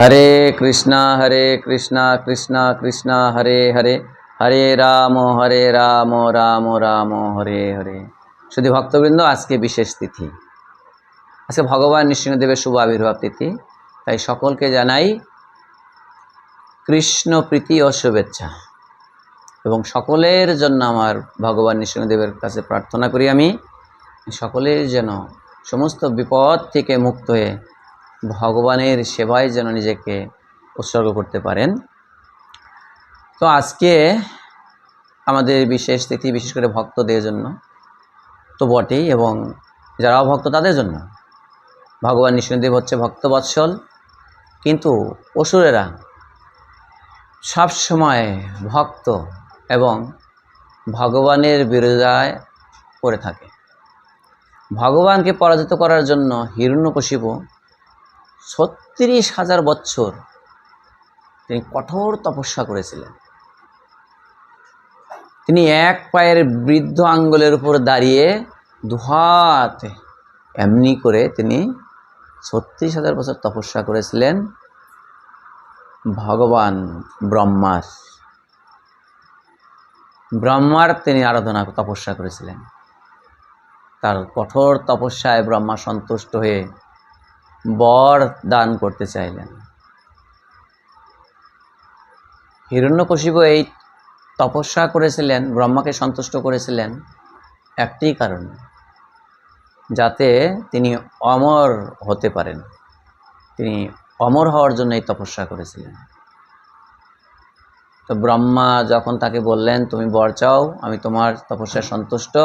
হরে কৃষ্ণ হরে কৃষ্ণ কৃষ্ণ কৃষ্ণ, হরে হরে। হরে রাম হরে রাম রাম রাম, হরে হরে। শুধু ভক্তবৃন্দ, আজকে বিশেষ তিথি। আজকে ভগবান নৃসিংহদেবের শুভ আবির্ভাব তিথি। তাই সকলকে জানাই কৃষ্ণ প্রীতি ও শুভেচ্ছা। এবং সকলের জন্য আমার ভগবান নৃসিংহদেবের কাছে প্রার্থনা করি আমি। সকলের যেন সমস্ত বিপদ থেকে মুক্ত হয়ে ভগবানের সেবায় যেন নিজেকে উৎসর্গ করতে পারেন। তো আজকে আমাদের বিশেষ তিথি বিশেষ করে ভক্তদের জন্য তো বটেই এবং যারা ভক্ত তাদের জন্য। ভগবান নৃসিংহদেব হচ্ছে ভক্তবৎসল, কিন্তু অসুরেরা সব সময় ভক্ত এবং ভগবানের বিরোধিতায় করে থাকে। ভগবানকে পরাজিত করার জন্য হিরণ্যকশিপু ছত্রিশ হাজার বছর তিনি কঠোর তপস্যা করেছিলেন। তিনি এক পায়ের বৃদ্ধ আঙ্গুলের উপর দাঁড়িয়ে দুহাত এমনি করে তিনি ছত্রিশ হাজার বছর তপস্যা করেছিলেন ভগবান ব্রহ্মার। ব্রহ্মার তিনি আরাধনা, তপস্যা করেছিলেন। তার কঠোর তপস্যায় ব্রহ্মা সন্তুষ্ট হয়ে বর দান করতে চাইলেন। হিরণ্যকশিপু এই তপস্যা করেছিলেন, ব্রহ্মাকে সন্তুষ্ট করেছিলেন একটি কারণ, যাতে তিনি অমর হতে পারেন। তিনি অমর হওয়ার জন্য এই তপস্যা করেছিলেন। তো ব্রহ্মা যখন তাকে বললেন, তুমি বর চাও, আমি তোমার তপস্যায় সন্তুষ্ট।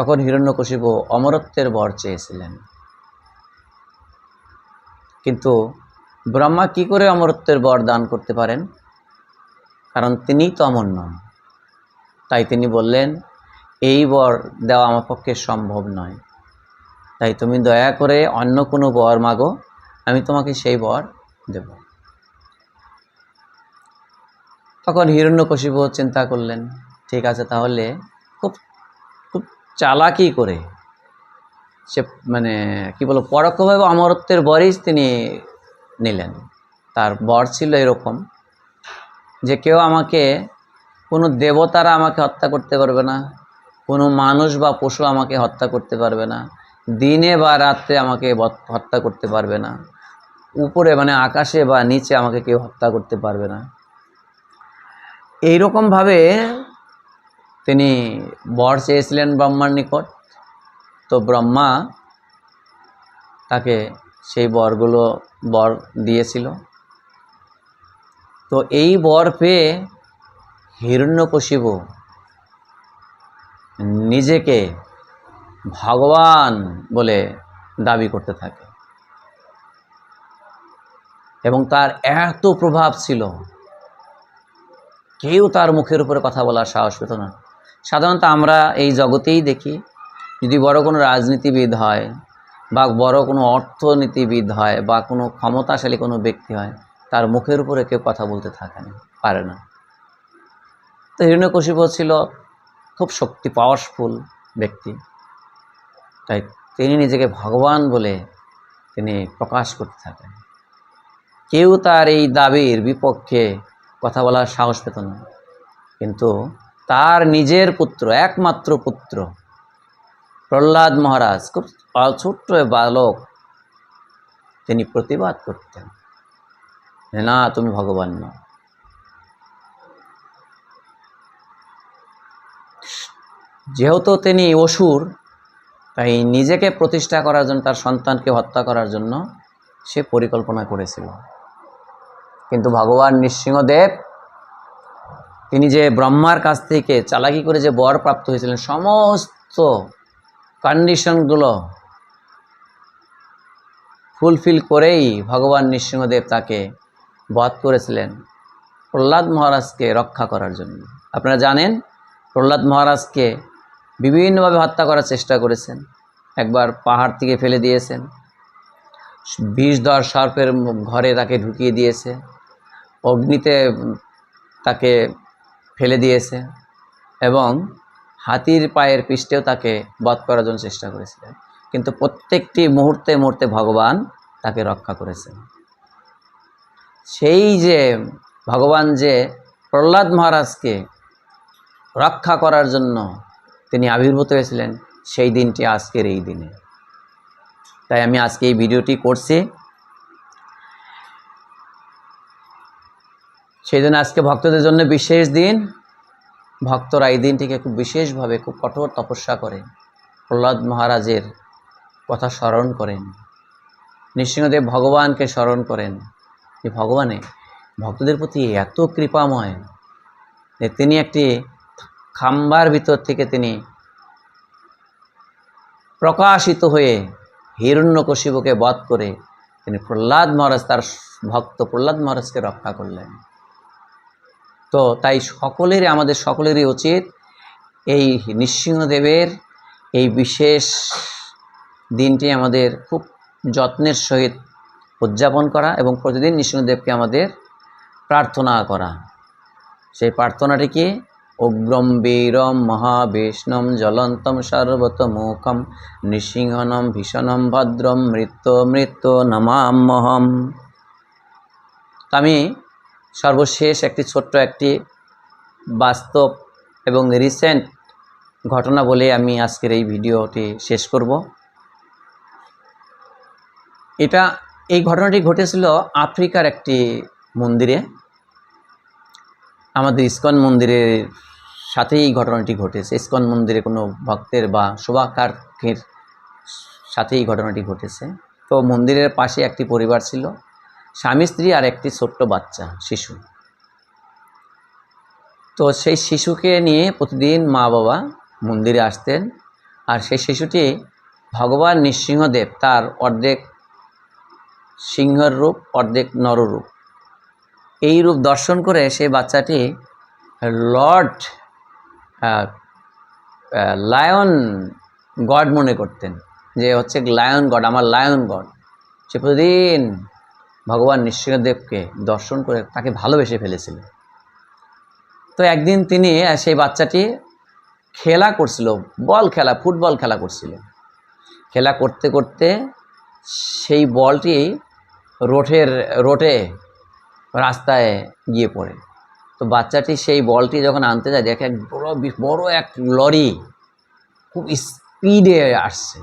তখন হিরণ্যকশিপু অমরত্বের বর চেয়েছিলেন। কিন্তু ব্রহ্মা কি করে অমরত্বের বর দান করতে পারেন? কারণ তিনিই তো অমর নন। তাই তিনি বললেন, এই বর দেওয়া আমার পক্ষে সম্ভব নয়। তাই তুমি দয়া করে অন্য কোনো বর মাগো, আমি তোমাকে সেই বর দেব। তখন হিরণ্যকশিপু চিন্তা করলেন, ঠিক আছে তাহলে চালাকি করে। সে মানে কি বলব, পরোক্ষভাবে অমরত্বের বরেই তিনি নিলেন। তার বর ছিল এরকম যে কেউ আমাকে, কোনো দেবতারা আমাকে হত্যা করতে পারবে না, কোনো মানুষ বা পশু আমাকে হত্যা করতে পারবে না, দিনে বা রাত্রে আমাকে হত্যা করতে পারবে না, উপরে মানে আকাশে বা নিচে আমাকে কেউ হত্যা করতে পারবে না। এইরকমভাবে তিনি বর চেয়েছিলেন ব্রহ্মার নিকট। তো ব্রহ্মা তাকে সেই বরগুলো বর দিয়েছিল। তো এই বর পেয়ে হিরণ্যকশিপু নিজেকে ভগবান বলে দাবি করতে থাকে। এবং তার এত প্রভাব ছিল, কেউ তার মুখের উপরে কথা বলার সাহস পেত না। সাধারণত আমরা এই জগতেই দেখি, যদি বড় কোনো রাজনীতিবিদ হয় বা বড় কোনো অর্থনীতিবিদ হয় বা কোনো ক্ষমতাশালী কোনো ব্যক্তি হয়, তার মুখের উপরে কেউ কথা বলতে থাকে না, পারে না। তো হিরণ্যকশিপু ছিল খুব শক্তি পাওয়ারফুল ব্যক্তি। তাই তিনি নিজেকে ভগবান বলে তিনি প্রকাশ করতে থাকেন কেউ তার এই দাবির বিপক্ষে কথা বলার সাহস পেত না। কিন্তু তার নিজের পুত্র, একমাত্র পুত্র। প্রহ্লাদ মহারাজ খুব ছোট্ট বালক। তিনি প্রতিবাদ করতেন। না, তুমি ভগবান নও। যেহেতু তিনি অসুর, তাই নিজেকে প্রতিষ্ঠা করার জন্য, তার সন্তানকে হত্যা করার জন্য সে পরিকল্পনা করেছিল। কিন্তু ভগবান নৃসিংহদেব তিনি যে ব্রহ্মার কাছ থেকে চালাকি করে যে বর প্রাপ্ত হয়েছিলেন, সমস্ত কন্ডিশনগুলো ফুলফিল করেই ভগবান নৃসিংহদেব তাকে বধ করেছিলেন প্রহ্লাদ মহারাজকে রক্ষা করার জন্য। আপনারা জানেন, প্রহ্লাদ মহারাজকে বিভিন্নভাবে হত্যা করার চেষ্টা করেছেন। একবার পাহাড় থেকে ফেলে দিয়েছেন। বিষধর সর্পের ঘরে তাকে ঢুকিয়ে দিয়েছে। অগ্নিতে তাকে ফেলে দিয়েছে এবং হাতির পায়ের পৃষ্ঠেও তাকে বধ করার জন্য চেষ্টা করেছিলেন কিন্তু প্রত্যেকটি মুহূর্তে মুহূর্তে ভগবান তাকে রক্ষা করেছেন। সেই যে ভগবান যে প্রহ্লাদ মহারাজকে রক্ষা করার জন্য তিনি আবির্ভূত হয়েছিলেন, সেই দিনটি আজকের এই দিনে। তাই আমি আজকে এই ভিডিওটি করছি। সেই জন্য আজকে ভক্তদের জন্য বিশেষ দিন। ভক্তরা এই দিনটিকে খুব বিশেষভাবে, খুব কঠোর তপস্যা করেন। প্রহ্লাদ মহারাজের কথা স্মরণ করেন। নৃসিংহদেব ভগবানকে স্মরণ করেন যে, ভগবানে, ভক্তদের প্রতি এত কৃপাময়। যে, তিনি একটি খাম্বার ভিতর থেকে তিনি প্রকাশিত হয়ে হিরণ্যকশিবুকে বধ করে তিনি প্রহ্লাদ মহারাজ, তার ভক্ত প্রহ্লাদ মহারাজকে রক্ষা করলেন। তো তাই সকলেরই, আমাদের সকলেরই উচিত এই নৃসিংহদেবের এই বিশেষ দিনটি আমাদের খুব যত্নের সহিত উদযাপন করা এবং প্রতিদিন নৃসিংহদেবকে আমাদের প্রার্থনা করা। সেই প্রার্থনাটি কি? উগ্রম বীরম মহাবিষ্ণম জ্বলন্তম সর্বতমুখম নৃসিংহনম ভীষণম ভদ্রম মৃত্যু মৃত্যু নমামহম তো আমি সর্বশেষ একটি ছোট্ট একটি বাস্তব এবং রিসেন্ট ঘটনা বলে আমি আজকের এই ভিডিওটি শেষ করব। এটা, এই ঘটনাটি ঘটেছিল আফ্রিকার একটি মন্দিরে। আমাদের ইস্কন মন্দিরের সাথেই এই ঘটনাটি ঘটেছে। ইস্কন মন্দিরে কোনো ভক্তের বা শোভাকার্থীর সাথেই ঘটনাটি ঘটেছে। তো মন্দিরের পাশে একটি পরিবার ছিল। স্বামী, স্ত্রী আর একটি ছোট্ট বাচ্চা, শিশু। তো সেই শিশুকে নিয়ে প্রতিদিন মা বাবা মন্দিরে আসতেন আর সেই শিশুটি ভগবান নৃসিংহদেব তার অর্ধেক সিংহর রূপ, অর্ধেক নররূপ। এই রূপ দর্শন করে সেই বাচ্চাটি লর্ড লায়ন গড মনে করতেন যে হচ্ছে লায়ন গড, আমার লায়ন গড। সে প্রতিদিন ভগবান নৃসিংহদেবকে দর্শন করে তাকে ভালোবেসে ফেলেছিল তো একদিন তিনি সেই বাচ্চাটি খেলা করছিল, বল খেলা, ফুটবল খেলা করছিল। খেলা করতে করতে সেই বলটি রোঠের, রোটে রাস্তায় গিয়ে পড়ে। তো বাচ্চাটি সেই বলটি যখন আনতে যায়, দেখে এক বড় বড় এক লরি খুব স্পিডে আসছে।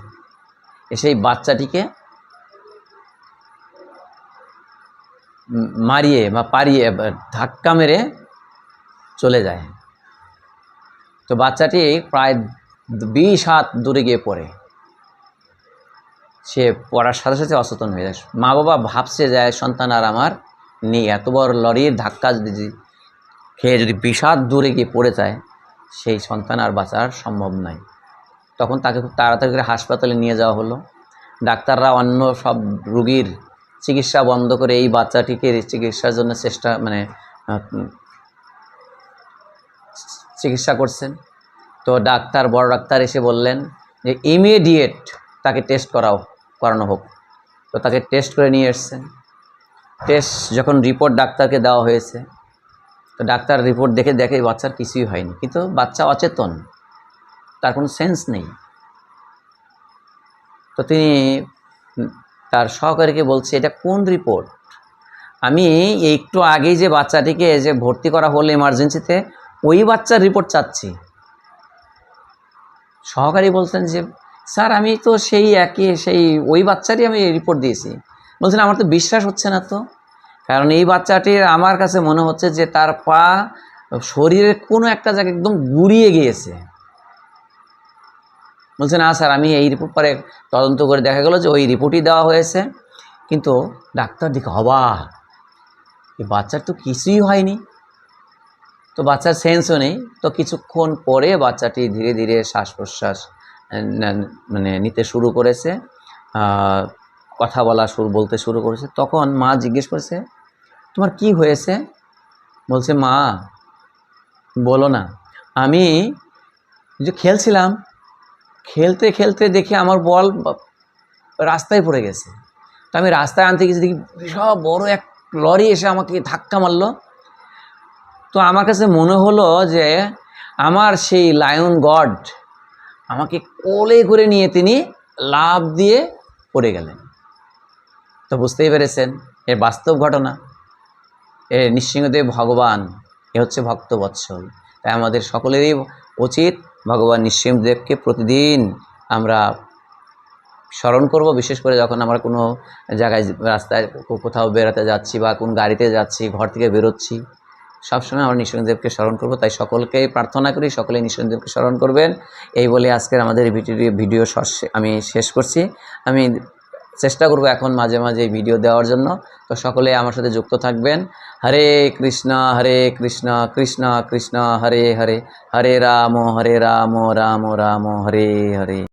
সেই বাচ্চাটিকে মারিয়ে বা পারিয়ে ধাক্কা মেরে চলে যায়। তো বাচ্চাটি প্রায় বিশ হাত দূরে গিয়ে পড়ে। সে পড়ার সাথে সাথে অচেতন হয়ে যায়। মা বাবা ভাবছে যায় সন্তান আর আমার নেই। এত বড় লরির ধাক্কা যদি খেয়ে যদি বিষাদ দূরে গিয়ে পড়ে যায়, সেই সন্তান আর বাঁচার সম্ভব নয়। তখন তাকে খুব তাড়াতাড়ি করে হাসপাতালে নিয়ে যাওয়া হলো। ডাক্তাররা অন্য সব রুগীর চিকিৎসা বন্ধ করে এই বাচ্চাটিকে চিকিৎসার জন্য চেষ্টা মানে চিকিৎসা করছেন। তো ডাক্তার, বড় ডাক্তার এসে বললেন যে ইমিডিয়েট তাকে টেস্ট করাও, করানো হোক। তো তাকে টেস্ট করে নিয়ে এসছেন। টেস্ট যখন রিপোর্ট ডাক্তারকে দেওয়া হয়েছে, তো ডাক্তার রিপোর্ট দেখে দেখে বাচ্চার কিছুই হয়নি। কিন্তু বাচ্চা অচেতন, তার কোনো সেন্স নেই। তো তিনি তার সহকারীকে বলছে, এটা কোন রিপোর্ট আমি একটু আগেই যে বাচ্চাটিকে যে ভর্তি করা হলো এমার্জেন্সিতে ওই বাচ্চার রিপোর্ট চাচ্ছি। সহকারী বলছেন যে, স্যার, আমি তো সেই একই, সেই ওই বাচ্চারই আমি রিপোর্ট দিয়েছি। বলছেন, আমার তো বিশ্বাস হচ্ছে না তো। কারণ এই বাচ্চাটির আমার কাছে মনে হচ্ছে যে তার পা শরীরের কোনো একটা জায়গায় একদম গুড়িয়ে গিয়েছে। বলছে, না স্যার, আমি এই রিপোর্ট পরে তদন্ত করে দেখা গেলো যে ওই রিপোর্টই দেওয়া হয়েছে। কিন্তু ডাক্তার দিকে অবাক এই বাচ্চার তো কিছুই হয়নি। তো বাচ্চার সেন্সও নেই। তো কিছুক্ষণ পরে বাচ্চাটি ধীরে ধীরে শ্বাস প্রশ্বাস মানে নিতে শুরু করেছে কথা বলা শুরু, বলতে শুরু করেছে। তখন মা জিজ্ঞেস করেছে, তোমার কি হয়েছে? বলছে, মা, বলো না, আমি যে খেলছিলাম খেলতে খেলতে দেখি আমার বল রাস্তায় পড়ে গেছে। তো আমি রাস্তায় আনতে গেছি দেখি বিশাল বড় এক লরি এসে আমাকে ধাক্কা মারলো। তো আমার কাছে মনে হলো যে আমার সেই লায়ন গড আমাকে কোলে করে নিয়ে তিনি লাভ দিয়ে পড়ে গেলেন। তো বুঝতেই পেরেছেন, এর বাস্তব ঘটনা। এ নিঃসিংহদেব ভগবান, এ হচ্ছে ভক্তবৎসল। তাই আমাদের সকলেরই উচিত ভগবান নৃসিংহদেবকে প্রতিদিন আমরা স্মরণ করব, বিশেষ করে যখন আমরা কোনো জায়গায় রাস্তায় কোথাও বেড়াতে যাচ্ছি বা কোন গাড়িতে যাচ্ছি, ঘর থেকে বেরোচ্ছি, সবসময় আমরা নৃসিংহদেবকে স্মরণ করব। তাই সকলকে প্রার্থনা করি, সকলেই নৃসিংহদেবকে স্মরণ করবেন। এই বলে আজকের আমাদের ভিডিও ভিডিও আমি শেষ করছি। আমি চেষ্টা করব এখন মাঝে মাঝে ভিডিও দেওয়ার জন্য। তো সকলে আমার সাথে যুক্ত থাকবেন। হরে কৃষ্ণ হরে কৃষ্ণ কৃষ্ণ কৃষ্ণ, হরে হরে। হরে রাম হরে রাম রাম রাম, হরে হরে।